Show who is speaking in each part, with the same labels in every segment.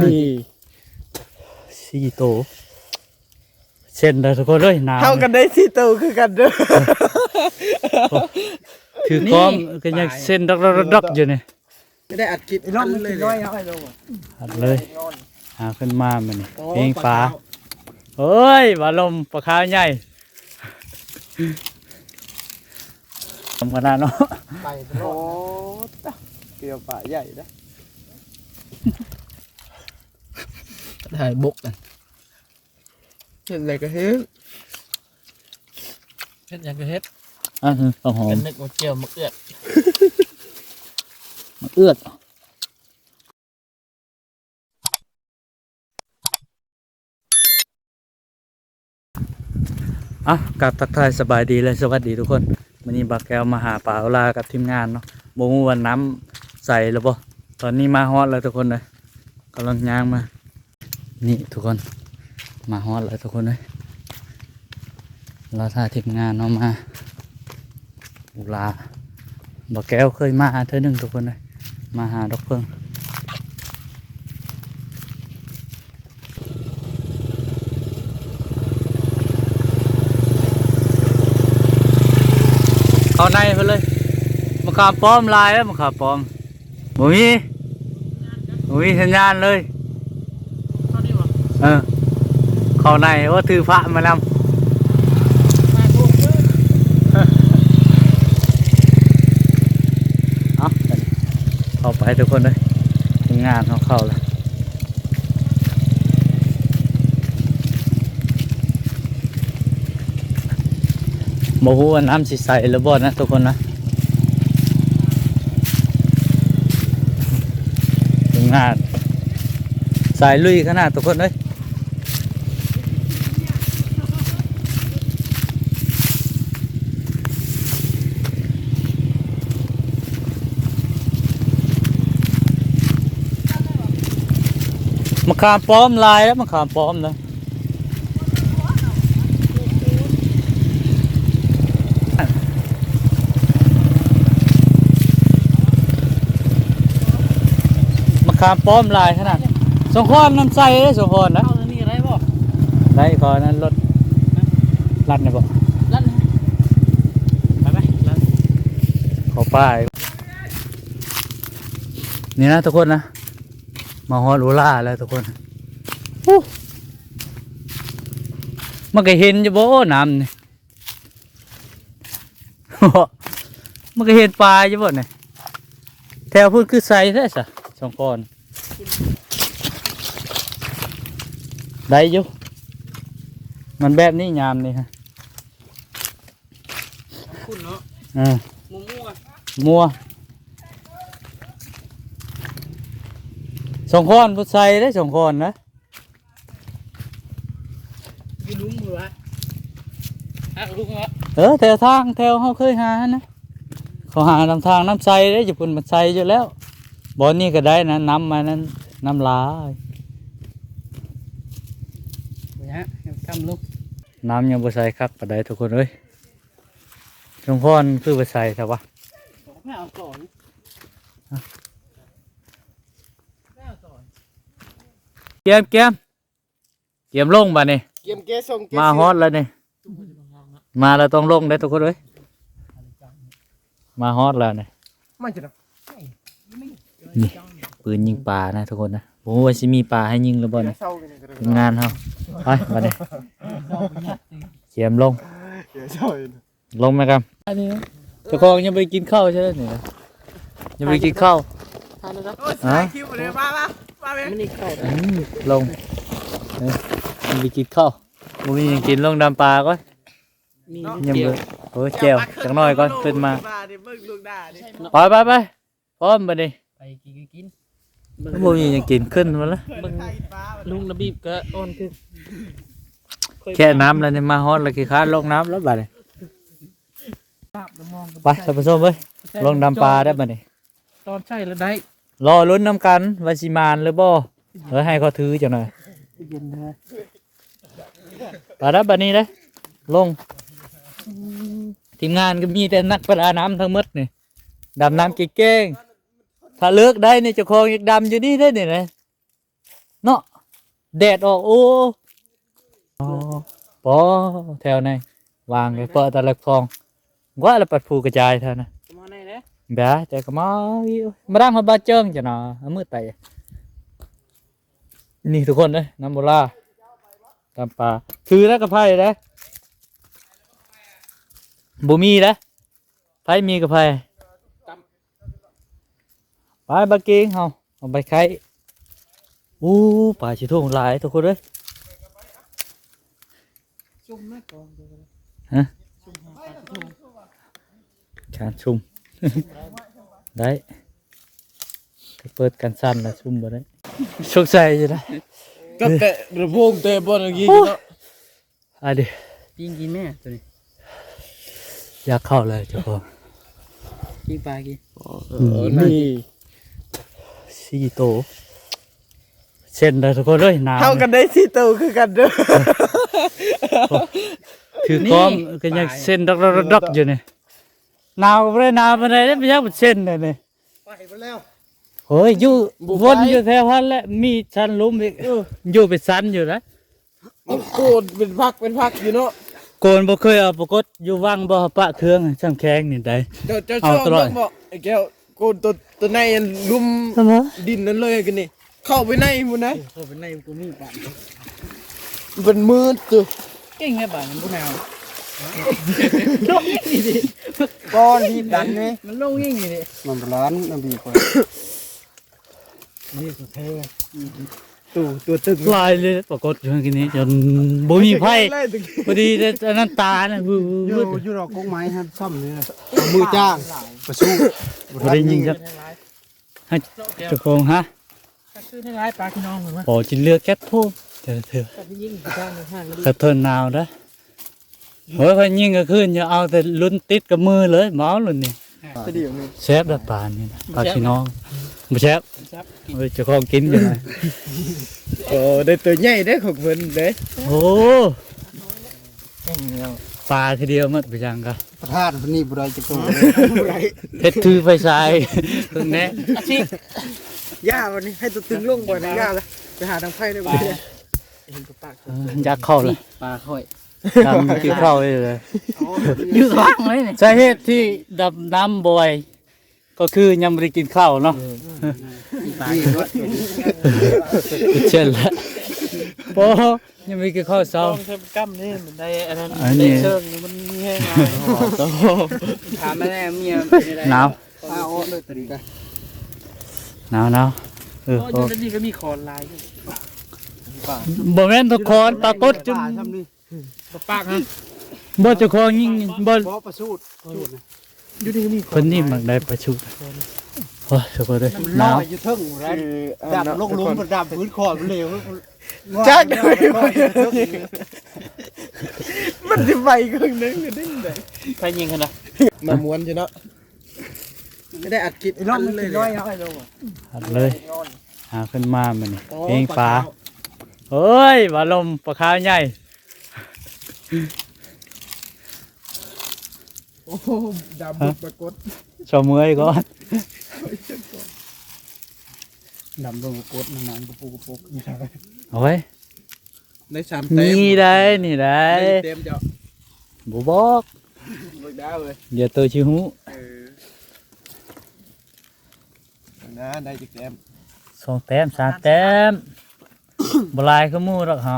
Speaker 1: นี่สี่โตวเส้นเลยทุกคนเลยน้ำ
Speaker 2: เท่ากันได้ที่โตคือกันเด้อ
Speaker 1: คือกล้องก็ยังเส้นดอกดอกดอกอยู่นี่
Speaker 2: ไม่ได้อัดคลิปอันเลยน้อยเอาให้ลง
Speaker 1: หัดเลยหาขึ้นมามันนี่เพลงปลาเฮ้ยบาลมปลาคาวใหญ่ทำขนาดเนาะ
Speaker 2: ไปโอ้ตะเกี่ยวป่าใหญ่นะ
Speaker 3: ถ่ายบกกัน
Speaker 2: เห็นอะไรก็เห็น
Speaker 3: เฮ็ดหยังก็เฮ็ด
Speaker 1: อะต้องหอ
Speaker 3: เป็
Speaker 1: ม
Speaker 3: นนึกว่าเกี่ยวมะเอือด
Speaker 1: มันเอื้อดอะกลับทักทายสบายดีเลยสวัสดีทุกคนวันนี้บักแก้วมาหาป่าเอาลากับทีมงานเนาะบงวันน้ำใส่แล้วบ่ตอนนี้มาฮอตแล้วทุกคนเลยกำลังย่างมา นี่ทุกคนมาฮอตแล้วทุกคนเลยเราท่าทีมงานเนามาอุลาบักแก้วเคยมาเธอหนึ่งทุกคนเลยมาหาดอกเพิ่งเอาในไปเลยมะขามป้อมลายแล้วมะขามป้อมบ่มีบ่มีสัญญาณเลย
Speaker 3: เอ
Speaker 1: อเข้าในว่าถือพระมานำ
Speaker 3: มาพวกเด้อ
Speaker 1: เอาเข้าไปทุกคนเลยทำงานเขาเข้าแล้วบฮูว่าน้ำสิใสหรือบ่นะทุกคนนะทำงานสายลุยขนาดทุกคนเลย มะขามป้อมลายแล้วมะขามป้อมนะมะขามป้อมลายขนาดสงครามน้ำใสเลยสงครามนะ
Speaker 3: เอาอันนี้อะไรบ่
Speaker 1: ได้ขอนั้นรถลัดเนี่ยบอก
Speaker 3: ลั่นไปไหมลั่น
Speaker 1: ขอป้ายนี่นะทุกคนนะ มาฮอดอูล่าแล้วทุกคนอู้มันก็เห็นอยู่บ่น้ำนี่มันก็เห็นปลาอยู่บ่เนี่ยแถวพูดคือใส่แท้สะสองก้อน ได้อยู่มันแบบนี้ยามนี่ฮะ
Speaker 3: คุณเนาะ
Speaker 1: เออ
Speaker 3: มัวมัว
Speaker 1: มัว สองคอนพุทธไซได้สองคอนนะ
Speaker 3: อยู่ลุงเหรอฮะลุงเหรอ
Speaker 1: เออแถวทางแถวเขาเคยหานะเขาหาทางทางน้ำใสได้ญี่ปุ่นมันใสอยู่แล้วบอนนี่ก็ได้นะน้ำมานั้นน้ำลาย
Speaker 3: ไปฮะทำลุง
Speaker 1: น้ำยังบ่ใสครับปะได้ทุกคนเอ้ยสองคอนคือไปใส่แต่ว่า
Speaker 3: ไม่เอาก่อนไม่เอาก่อน
Speaker 1: เกมเกมเกมลงบ่นี่
Speaker 2: เกมเกส่งเก
Speaker 1: มาฮอตแล้วนี่มาแล้วต้องลงได้ทุกคนเอ้ยมาฮอตแล้วนี่
Speaker 2: มันจะ
Speaker 1: นี่ปืนยิงปลานะทุกคนนะโอ้ว่าสิมีปลาให้ยิงหรือบ่เนี่ย
Speaker 2: เศร้ากันเลย
Speaker 1: ทีมงานเฮาไปมาเนี่ยเขียมลง
Speaker 2: เดี๋ยวเศร้าเลย
Speaker 1: ลงไหมครับ
Speaker 3: อันนี้
Speaker 1: เจ้าของยังไปกินข้าวใช่ไหมเนี่ยยังไปกินข้าว
Speaker 3: ทานแล้วนะ
Speaker 2: โอ้ยถ่ายคลิปเลยมามามาเว้ย
Speaker 3: ไม่ได้เข้า
Speaker 1: อืมลงเอ้ยยังไปกินข้าวมึงยังกินลงดำปลาก่อน
Speaker 3: มี
Speaker 1: ยัง
Speaker 3: เกี่ยว
Speaker 1: ไปโอ้ยแก้วจังน้อยก่อนขึ้นมา
Speaker 2: ดิเบิ่งลูกด่าดิ
Speaker 1: ไปไปไปพร้อมไปดิ
Speaker 3: ไปกินก็กิน
Speaker 1: มึงยังกินขึ้นมาแล้ว
Speaker 3: เบิ่งลุงระบีบก็อ่อนคือ
Speaker 1: แค่น้ำแล้วเนี่ยมาฮอตแล้วกี่ค้าลงน้ำแล้วบัดนี้ไปท่านผู้ชมเว้ยลงดำปลาได้บัดนี้
Speaker 3: ตอนใช่แล้วได้
Speaker 1: รอลุ้นน้ำกันวาสิมานหรือบ่เออให้เขาถือจังหน่อย
Speaker 3: เย็นนะ
Speaker 1: ปลาดับบันนี้เลยลง ทีมงานก็มีแต่นักประดาน้ำทั้งหมดนี่ดำน้ำเก่งๆถ้าเลิกได้นี่เจ้าของอยากดำอยู่นี่ได้นี่นะเนาะแดดออกโอ้อ๋อปอแถวไหนวางไว้เปิดตะลักฟองว่าแล้วปัดผูกระจายเท่านะ
Speaker 3: มาไหนเด้
Speaker 1: บะแต่ก็มามาดังมาบาเจิงจ้ะเนาะเอามือไตนี่ทุกคนเลยน้ำโบราตามปลาถือแล้วกับไผ่เลยบ่มีแล้วไผ่มีกับไผ่ไปบาเกงเฮาเอาไปไข่อู้ปลาชิทุ่งหลายทุกคนเลยฮะการชุ่ม ได้ถ้าเปิดกันสั้นแล้วชุ่มบ่ได้ชกใส่อยู่นะ
Speaker 2: ก็แกะกระโปงเตะบอลเมื่อกี้เนาะ
Speaker 1: อะดิ
Speaker 3: ปิ้งกินแม่ตัวนี้
Speaker 1: อยากเข้าเลยเจ้าของ
Speaker 3: ปิ้งปลากิน
Speaker 2: นี่
Speaker 1: สี่โตวเส้นเลยทุกคนเลยหนาว
Speaker 2: เท่ากันได้ที่โตคือกันเด้อ
Speaker 1: ถือกล้องก็ยังเส้นดอกดอกๆๆๆอยู่นี่ หนาวก็บ่ได้หนาวปานใดเด้ไม่อยากเป็นเส้นเลยนี่
Speaker 2: ไปไปแล้ว
Speaker 1: เฮ้ยอยู่
Speaker 2: บ่ไป
Speaker 1: วนอยู่แถวนั้นแหละมีชั้นลุ่มอีกอยู่เป็นชั้นอยู่นะ
Speaker 2: โกนเป็นพักเป็นพักอยู่เนาะ
Speaker 1: โกนบ่เคยเอาปกฏอยู่ว่างบ่ปะเครื่องช่างแข็งนี่ได้
Speaker 2: เจ้าเจ้าช
Speaker 1: เอา
Speaker 2: อบ
Speaker 1: ตลอด
Speaker 2: เนาะบอกไอ้แก้วโกนตัวตัวในอันลุม
Speaker 1: เสมอ
Speaker 2: ดินนั้นเลยกันนี่เข้าไปในหมันนะ
Speaker 3: เข้าไปในกูมีปลา
Speaker 2: เป็นมืดตัว
Speaker 3: เก่งแค่ปลามันบ่แนว
Speaker 2: ก้อนที่ดันไหม
Speaker 3: มันลงยิ่งนี่ดิ
Speaker 2: มันร้อนมันบีกว่านี่สุดเท่ตู่ตัวตึง
Speaker 1: ลายเลยปรากฏอยู่กินนี้จนบ่มีไผพอดีแต่อันนั้นตาน่ะวื
Speaker 2: อยู่
Speaker 1: ด
Speaker 2: อยู่ดอกกงไม้ครับซ่อมเลยเอามือจ้างประสู้
Speaker 1: บ่ได้ยิงจักให้เจ้าของฮะ
Speaker 3: ก็คือให้ร้ายปลาพี่น้องเหมือนว่า
Speaker 1: โอ้จิเลือกแก๊สโทษเถอะเถอะ
Speaker 3: ก็ที่ยิ่งข้างในห้างก็ดี
Speaker 1: กระเทินหนาวนะ เฮ้ยพอยิงก็ขึ้นอย่าเอาแต่ลุ้นติดกับมือเลยเมาลุ้นนี่
Speaker 2: จะเดี๋ยวนี้
Speaker 1: แซ่บแบบปานนี่นะปลาพี่น้องบ่แซ่บ
Speaker 3: ครับ
Speaker 1: เฮ้ยเจ้าของกินอยู่นะ
Speaker 2: โอ้ได้ตัวใหญ่ได้ของเพิ่นเด้
Speaker 1: โอ้ปลาทีเดียวหมดไปจังกะ
Speaker 2: ประธานคนนี้บุไรจะโกง
Speaker 1: เพชรถือไฟฉายตรงนี้
Speaker 3: อาชีพ
Speaker 2: ย่าวันนี้ให้ตัวตึงลงบ่อยนะย่าเลยไปหาทางไพ่ได้บ่เห็นตัวปาก
Speaker 1: เอออยากเข้าเลย
Speaker 3: ปลาค่อย
Speaker 1: ดำที่เข้าเลยเลย
Speaker 3: อยู่ท้องเลยเนี่ย
Speaker 1: สาเหตุที่ดำน้ำบ่อย ก็คือยังไม่ได้กินข้าวเนาะ
Speaker 3: ปลา
Speaker 1: เช่นละพอยังไม่ได้กินข้าวเช้า
Speaker 3: ต้องใช้กล้ามนี่มันได้อันนั้น
Speaker 1: อันนี้
Speaker 3: ได้เชิงมันมีแห้งถามแม่เมีย
Speaker 1: หนาว
Speaker 2: อ้าวเลยตัวนี้กัน
Speaker 1: หนาวหนาวเออ
Speaker 3: โอ้
Speaker 1: พอย
Speaker 3: นี่ก็มีคอนลายอยู่
Speaker 1: บ่แม่นทุกคนปรากฏจน
Speaker 2: ทำดิ
Speaker 3: ปากฮะ
Speaker 1: บ่เจ้าของยิ่งบ่
Speaker 2: บ่ประสูด
Speaker 3: อยู่นี่ก็มี
Speaker 1: คนนี้มักได้ประชุมโอ้ยทุกคนเลยห
Speaker 2: น้
Speaker 1: นา
Speaker 2: อ
Speaker 1: วย
Speaker 2: อยู่เทิงไรดับลงลุมดับพื้นคอมันเร็วจักได้มันจะไปครึ่งนึงได้ไหน
Speaker 3: ใครยิงกันนะ
Speaker 2: มาม้วนใช่เนาะไม่ได้อัดคลิปรอบเลยน้อยน้อยลง
Speaker 1: หัดเลยหาขึ้นมามันนี่เพลงปลาเฮ้ยปลาลมปลาขาวใหญ่
Speaker 2: โอ้ดำบุกปรากฏ
Speaker 1: ชมเมื่อยก่อน
Speaker 2: ดำบุกปรากฏมันนั่งกระปุกกระปุกนี่ครับ
Speaker 1: เอาไว้
Speaker 2: ได้สามเต็ม
Speaker 1: นี่ได้นี่ได้
Speaker 2: เต็มเจ้า
Speaker 1: บ่บอก
Speaker 2: เบิกดาวเลย
Speaker 1: เดี๋ยวตัวชิหู
Speaker 2: เออนะได้จิกแต้ม
Speaker 1: สองแต้มสามแต้มบหลายคือหมู่หรอกเฮา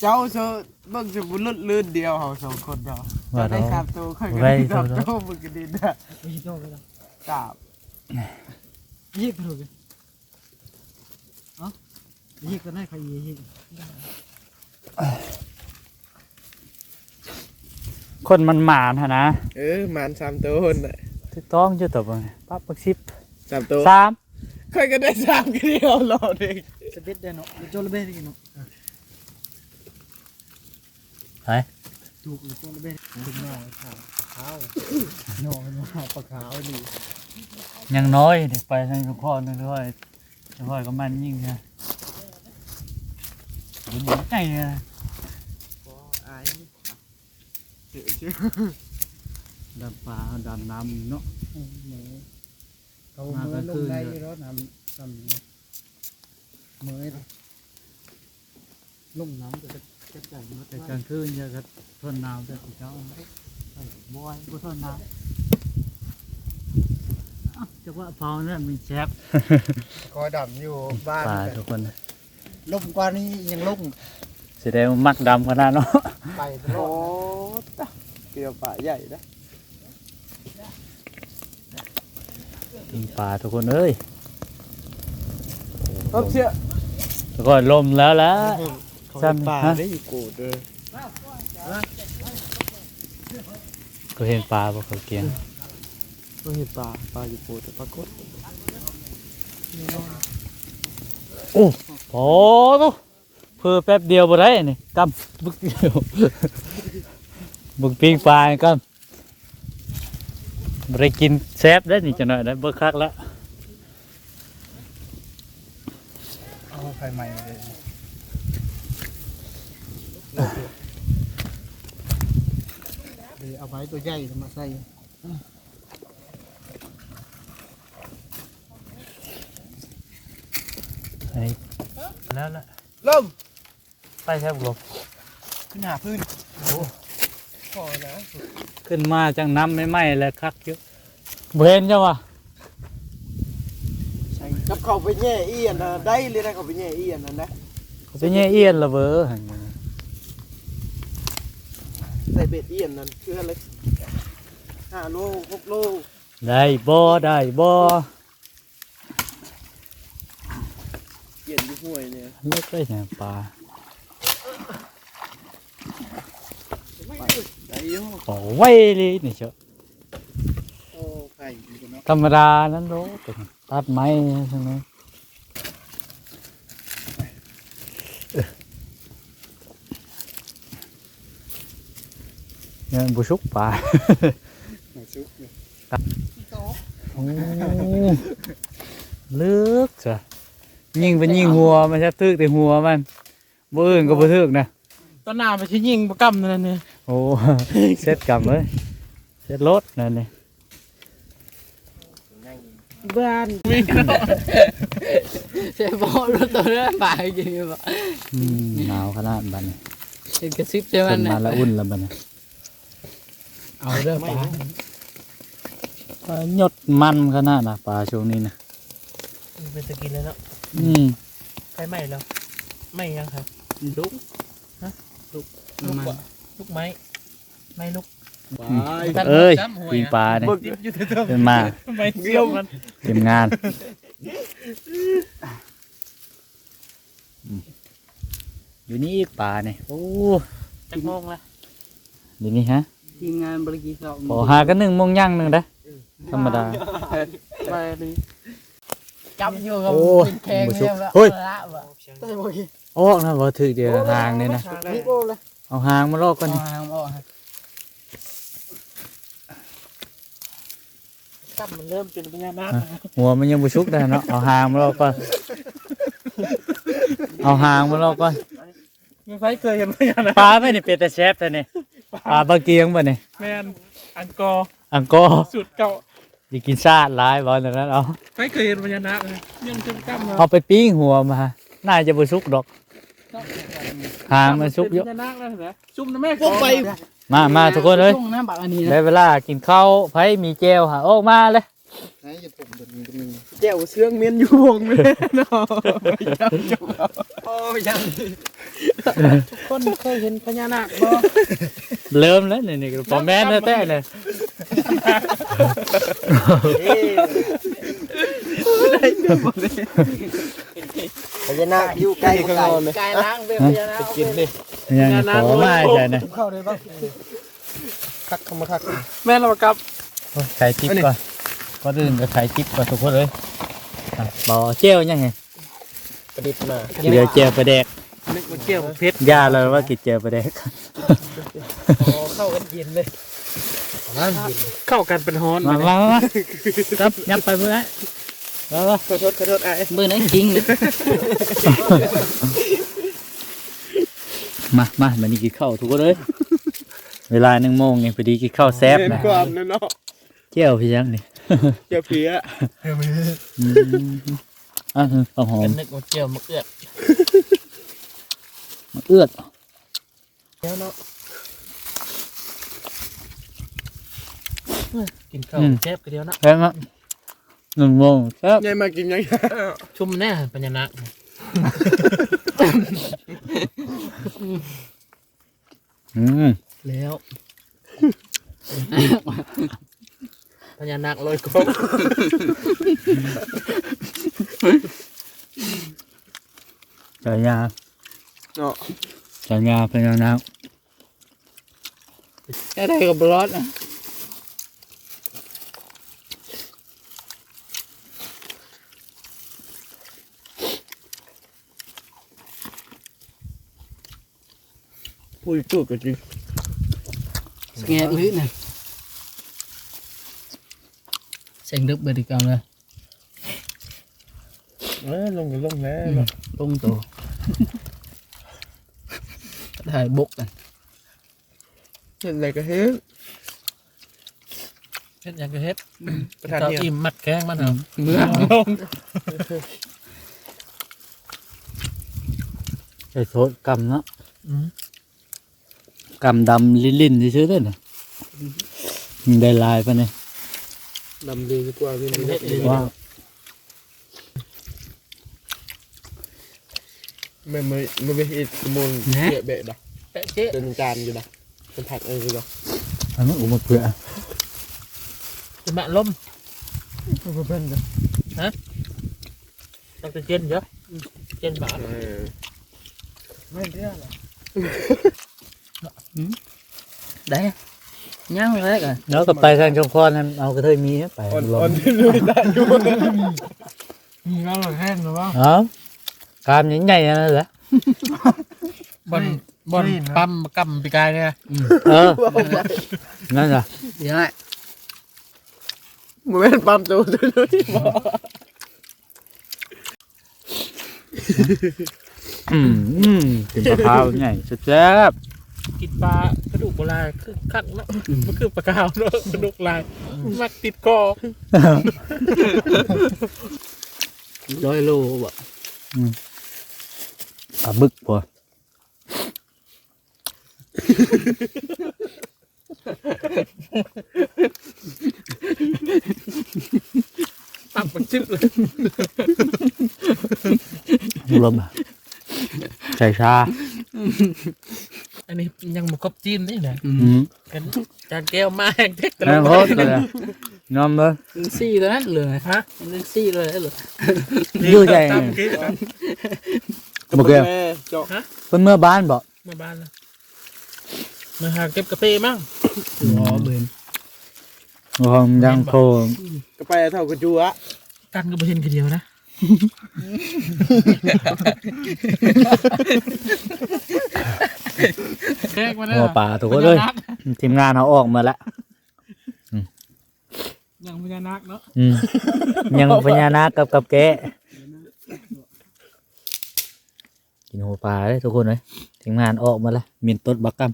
Speaker 2: เจ้าเซอเบิ่งจะบุญลื่นเดียวเฮาสองคนเนาะ
Speaker 1: ว่า
Speaker 2: ได้
Speaker 1: เรา
Speaker 2: สามตัวค่อย
Speaker 1: ไว้
Speaker 2: กัน
Speaker 1: ตัว
Speaker 2: สามตัวมึงก็ดีนะ
Speaker 3: มีโต้กันแล้ว
Speaker 2: สาม
Speaker 3: ยิงกันเลยเอ้ายิงกันได้ใครยิง
Speaker 1: คนมันหมานฮะนะ
Speaker 2: เออหมันสามตัวคนน่ะ
Speaker 1: ถูกต้องอยู่ตัวบ่ปั๊บปักสิบ
Speaker 2: สามตัว
Speaker 1: สาม
Speaker 2: ค่อยก็ได้สามก็เดียวรอเด็ก
Speaker 3: สเปดเดนเนาะโจลเบสกินเนาะ
Speaker 1: ใถู
Speaker 3: กอีกต้นเบ็ด
Speaker 2: เป็นหน่ขาวขาวน้อมขาวปลาขาวดี
Speaker 1: ยังน้อยเดี๋ยวไปทางข้อนึงด้วยด้วยก็มันยิ่งนะเห็นไก่
Speaker 2: นะ
Speaker 1: ดำปลาดำน้ำเนาะ
Speaker 2: เขาเมื่อลงได้
Speaker 1: แล้
Speaker 2: วน้ำดำเมื่อ
Speaker 3: ลงน้ำจะ
Speaker 1: แต่กลางคืนจะก็ทนหนาวแต่เช้า
Speaker 3: บอยบ่ทนน้
Speaker 1: อ้าวจะว่าเผาเนี่ยมีแชฟ
Speaker 2: คอยดำอยู่บ้าน
Speaker 1: ป่าทุกคนำ
Speaker 3: ลมกว่านี้ยังลง
Speaker 1: แสดงว่ามักดำขนาดเนาะ
Speaker 2: ไปตลอดเกี่ยวป่าใหญ่นะ
Speaker 1: กินป่าทุกคนเอ้ย
Speaker 2: รบเชื่อ
Speaker 1: ทุกคนลมแล้วละ
Speaker 2: เขา
Speaker 1: ซ้ำ
Speaker 2: เป็นป่า
Speaker 1: ฮะ
Speaker 2: ได้อยู่กูดเลย
Speaker 1: ก็เห็นปลาบ่เขาเกียง
Speaker 2: ก็เห็นป่าป่าอยู่กูดแต่ปรากฏ
Speaker 1: โอ้โหตุ๊เพื่อแป๊บเดียวบ่ได้นี่กำบึกเดียวบึกปิ้งปลานี่กำบ่ได้กินแซ่บได้อนี่จังหน่อยได้อเบิกคักแล้ว
Speaker 2: เอาไฟใหม่เลย เดี๋ยวเอาไว้ตัวใหญ่มาใส่
Speaker 1: อันนี้แล้วละ
Speaker 2: ล่ม
Speaker 1: ไปแซ่บลม
Speaker 2: ขึ้นหาพื้นโอ้พอนะ
Speaker 1: ขึ้นมาจังน้ำไม่ไหม้แล้วคักเยอะบ่เห็นจ้ะวะ
Speaker 2: ใส่กับเขาไปแย่เอียนนะได้เลยนะเขาไปแย่เอียนนะนะ
Speaker 1: เขาไปแย่เอียนละเบ้อหั่นน่ะ
Speaker 2: ใส่ เบ็ดเอียนนั่นคืออะไรห้าโลหกโล
Speaker 1: ได้บ่ได้บ่
Speaker 2: เอียนอยู่ห้วยเนี่ย
Speaker 1: เลิกได้ยังปลา
Speaker 2: ได้อยุ่
Speaker 1: โอ้ไว้เลยนี่เชียว
Speaker 2: โอ้ไก่อยู่กันเนาะ
Speaker 1: ธรรมดานั้นโลเป็นตัดไม้ใช่ไหมเอ้อ เนี่ยบุชุกปลา
Speaker 2: หมูชุบเนี่ย
Speaker 1: โอ้ลึกจ้ะยิงเป็นยิงหัวมันจะทึกแต่หัวมันบ่อื่นก็บ่ทึกนะ
Speaker 3: ตอนหน้าไปชิยิงประกำนั่นนี่
Speaker 1: โอ้เซ็ตกรรมเลยเซ็ตรถนั่นนี่
Speaker 3: บ้านมีเสียบอลรถตัวนั้นป่าจริงบ่
Speaker 1: อืมหนาวขนาดบัดนี้
Speaker 3: เป็นกระซิบใช่ไหม
Speaker 1: เพิ่น
Speaker 3: นะ
Speaker 1: มาละอุ่นละบัดนี้
Speaker 3: เอาเด้อป่า
Speaker 1: ปลาหยดมันขนาดนะปลาช่วงนี้นะ
Speaker 4: เป็นตะกินแล้วเนาะ
Speaker 1: อืม
Speaker 4: ไฟไหม้แล้วไหม้ยังครับ
Speaker 3: ลุก
Speaker 4: ลูกบ่ลูกไม้ไม้ลูก
Speaker 1: เอ้ยปีปลาเนี่ย
Speaker 2: บึกอยู่เถอะ
Speaker 1: เป็นมา
Speaker 4: ไม้เสี้ยวมัน
Speaker 1: เต็มงานอืมอยู่นี่อีกปลาเนี่ยโอ้
Speaker 4: จะโมงละ
Speaker 1: เดี๋ยวนี้ฮะ
Speaker 3: ทีมงานบริกีสอง
Speaker 1: พอหากันหนึ่งโมงย่างหนึ่งได้อธรรมดา
Speaker 4: ไปเลย
Speaker 3: จับอยู่กับ
Speaker 1: โอ้
Speaker 3: เป็นแข้ง
Speaker 1: บ่ชุบ
Speaker 3: เนี่ย
Speaker 1: เฮ้ย
Speaker 3: ละบ่
Speaker 2: ได้บ่กี่
Speaker 1: ออกนะบ่ถือเดียวหางเนี่ยนะ
Speaker 2: นี่โอ้เลย
Speaker 1: เอาหางมาลอกกัน
Speaker 3: เอา
Speaker 1: นี่
Speaker 3: หางออกฮะ
Speaker 4: กลับมันเริ่มเป็นพญานาค
Speaker 1: หัวมันยังบุชุกได้เนาะเอาหางมาลอกก่อนเอาหางมาลอกก่อน
Speaker 4: มีไฟเคยเห็นพญานาค
Speaker 1: ปลาไม่ได้เป็นแต่แชฟแต่นี่ ปลาบะเกียงป่ะนี่
Speaker 4: แมนอังกอร์
Speaker 1: อังกอร์
Speaker 4: สุดเก่า
Speaker 1: อยากินซาดหลายบอลนั้นเอา
Speaker 4: ไฟเคยเห็นพญานาคเลยยังจะกล้ามมา
Speaker 1: เอาไปปิ้งหัวมา น่าจะบุชุกดอก หางมันชุกเยอะ
Speaker 4: พญานาคแล้วเหรอซุ่มนะแม่กอ
Speaker 1: มามาทุกคนเลย
Speaker 3: ช่วงนั้นบักอันนี้
Speaker 1: ได้
Speaker 3: นะ
Speaker 1: เวลากินข้าวไผมีเจลค่ะโอ้มาเลย
Speaker 2: ไหนจะผมเดี๋ยวนี้ก็มีแก้วเสื้องเมียนอยู่วงเลยเนาะโอ้ยัง
Speaker 4: ทุกคนเคยเห็นพญานาคบ่
Speaker 1: เริ่มแล้วนี่นี่พอแม่นแท้ๆเลย
Speaker 2: พญานาคอยู่ใกล้ข้างนอนเลย
Speaker 3: กายล้างเป็นพญานาค
Speaker 2: กินดิ
Speaker 1: ยังขอมาใช่ไหม
Speaker 2: เข้าได้บ้างคักเข้ามาคัก
Speaker 4: แม่เรากลับ
Speaker 1: ไข่จิ๊บก่อน ก็อื่นก็ไข่จิ๊บก่อนทุกคนเลยอะบ่เจลยังไง
Speaker 2: ประดิษฐ์มา
Speaker 1: กินเดียวเจลประแดก
Speaker 4: นึกว่าเกี่ยวเพชร
Speaker 1: ย่าเลยว่ากินเจลประแดก
Speaker 4: เข้ากันเย็นเลยเข้ากันเป็นฮ้อน
Speaker 1: มามามามาครับยับไปเมื่อไหร่มามา
Speaker 2: ขอโทษขอโทษไอ้
Speaker 3: มือนั้นจริงเลย
Speaker 1: มามามันนี่กินข้าวทุกคนเลยเวลาหนึ่งโมงเนี่ยพอดีกินข้าวแซ่บ
Speaker 2: เห็น
Speaker 1: นะ
Speaker 2: ความนะเนาะ
Speaker 1: เจียวพี่ยังนี่
Speaker 2: เจ้าเพี้ย
Speaker 1: อืมอะข้าวหอ
Speaker 4: กั
Speaker 1: ม
Speaker 4: นนึกว่าเกี่ยวมะเขือ
Speaker 1: มันเอื้อด
Speaker 4: แล้วเนาะกินข้าวแคบกันเดียวนะ
Speaker 1: แพงอะหนึ่งโมงครับ
Speaker 2: ยายมากินยัง
Speaker 4: ชุ่มแน่ปัญญานัก
Speaker 1: อืม
Speaker 3: แล้ว
Speaker 4: ปัญญานักลอยกบ
Speaker 1: ฉายา
Speaker 2: เนาะ
Speaker 1: ฉายาเป็นยังไง
Speaker 3: อะไรกับบลอสอะ
Speaker 2: พูดจุดกันจริง
Speaker 3: แงะลื้อน่ะ เสียงดึกเบิดอีกกำเลย
Speaker 2: เออลงกันลงแล้ว
Speaker 3: ตรงตัวถ่ายบกกัน
Speaker 2: เห็นอะไรก็เฮ็ ด
Speaker 4: เฮ็ดหยังก็เฮ็ด
Speaker 2: ประธาน
Speaker 4: ก็
Speaker 2: เนี่ย
Speaker 4: อิ่มมัดแข้งมันเหรอ
Speaker 3: เมื่อ
Speaker 4: ลง
Speaker 1: ไอ้โทษกำเนาะ
Speaker 4: อืม
Speaker 1: กำดำลิ้นลิ้นๆซื้อๆด้วยนะมันได้ลายปะเนี่ย
Speaker 2: ดำดีดีกว่าพี่นี่
Speaker 1: ว่า
Speaker 2: ไม่ไม่ไม่ไปเฮ็ดสมุนเปียเบะดอก
Speaker 4: แปะเจ๊
Speaker 2: เป็นจานอยู่ดอกเป็นผักเอออยู่ดอก
Speaker 1: อันนั้นอุมาเผื่อ
Speaker 4: จะมาล้ม
Speaker 2: เพื่อนกัน
Speaker 4: ต้องจะเจนเยอะเจนบาท
Speaker 2: เออ
Speaker 3: ไม่เรื่องได้ ย่างเลยกัน
Speaker 1: แล้วก็ไปทางชงคอนนั่นเอากระเทยมีนะไป
Speaker 2: อ่อน
Speaker 1: ล
Speaker 2: อ่องนที่เลยได้อยู่
Speaker 3: มีก็หลังแห้งหรือว่า
Speaker 1: เอ้ากามใหญ่ๆนั่นแหละ
Speaker 4: บอลบอลปั๊มกำปีกายเนี่ย
Speaker 1: เออนั่นแหละ
Speaker 3: เดี๋ยวไง
Speaker 2: มันเป็นปั๊มตัวตัวนี้บอก
Speaker 1: อืมอืมเป็นมะพร้าวใหญ่แซ่บ
Speaker 4: กินปลากระ ดูกปลายคือคักเนาะมันคือปลากาวเนาะกระดูกลายมักติดคอ
Speaker 3: ร้อยโลบ่
Speaker 1: ๆปลาบึกพอ
Speaker 4: ตับมันชึกเลย
Speaker 1: รวมใส่ชา
Speaker 4: อันนี้ยังมาครบจีนนี่นะ
Speaker 1: อืม
Speaker 4: กันจานแก้วมาแห้งเทคตล
Speaker 1: แม่
Speaker 4: อด
Speaker 1: โคตรเลยยอมเลย
Speaker 3: เป็นซี่ตัวนั้นเลย
Speaker 4: ฮะ
Speaker 3: เป็นซี่เลยเหรอ
Speaker 1: อยู่ใจ
Speaker 4: ตามคิด
Speaker 1: บ่เกี่ยว
Speaker 2: แม่เจาะ
Speaker 1: เพิ่นเมื่อบ้านบ่
Speaker 4: มาบ้านแล้วมาหาเก็บกาแฟมั้ง
Speaker 3: อ๋อเบิร์น
Speaker 1: ผมยังโทร
Speaker 2: ก็ไปเท่ากับจูอะ
Speaker 4: กันก็บ่เห็นคือเดียวนะ แขกมาแล้ว
Speaker 1: หัวป่าทุกคนเลยทีมงานเขาออกมาแล้ว
Speaker 4: ยังพญานาคเนาะ
Speaker 1: อืมยังพญานาคกับกับแกะกินหัวปลาเลยทุกคนเลยทีมงานออกมาแล้วมินต้นบักกัม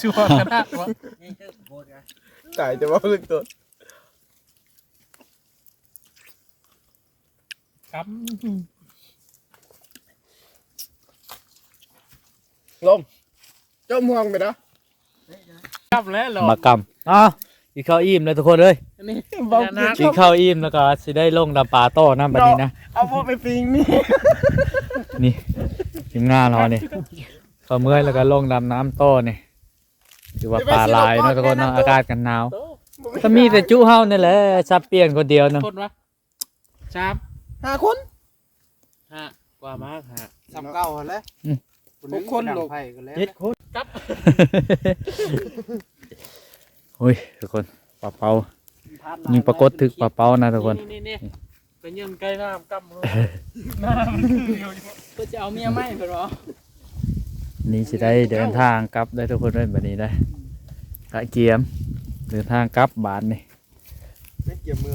Speaker 4: ชัวร์ขนาดวะ
Speaker 2: ตายจะว่าเรื่อง ตัว
Speaker 4: ก
Speaker 2: ลงเจ้ามองไปนะำ
Speaker 4: กำแล้วเหรอ
Speaker 1: บักกัมอ้าวกินข้าวอิ่มเลยทุกคนเลย
Speaker 4: อันนี้พ
Speaker 2: บอก
Speaker 4: ญานาค
Speaker 1: กินข้าวอิ่มแล้วก็สิได้ลงดำปลาต่อน้ำบัดนี้นะ
Speaker 2: เอาพวกไปปิงนี่
Speaker 1: นี่ทีมงานเราเนี่ยพอเมื่อยแล้วก็ลงดำน้ำต่อนี่ถือว่าปลาหลายเนาะทุกคนเนาะอากาศกันหนาวก็มีแต่จุเฮานี่แหละซับเปลี่ยนคนเดียวเนาะ
Speaker 4: คนวะสาม
Speaker 2: ห้าคน
Speaker 4: ห้ากว่ามากฮะ
Speaker 2: สามเก้าแล้วหกคนลง
Speaker 1: เจ็ดคน
Speaker 4: กับ
Speaker 1: โอ้ยทุกคนปลาเปายิงปรากฏถึกปลาเปานะทุกคน
Speaker 4: นี่นี่เป็นยังไกลน้ำกำเลย
Speaker 3: ก็จะเอาเมียไหมเพื่อนวะ
Speaker 1: นี่สิได้เดินทางกลับได้ทุกคนได้แบบนี้ได้กะเกียมเดินทางกลับบานนี่
Speaker 2: ไม่เกี่ยวมือ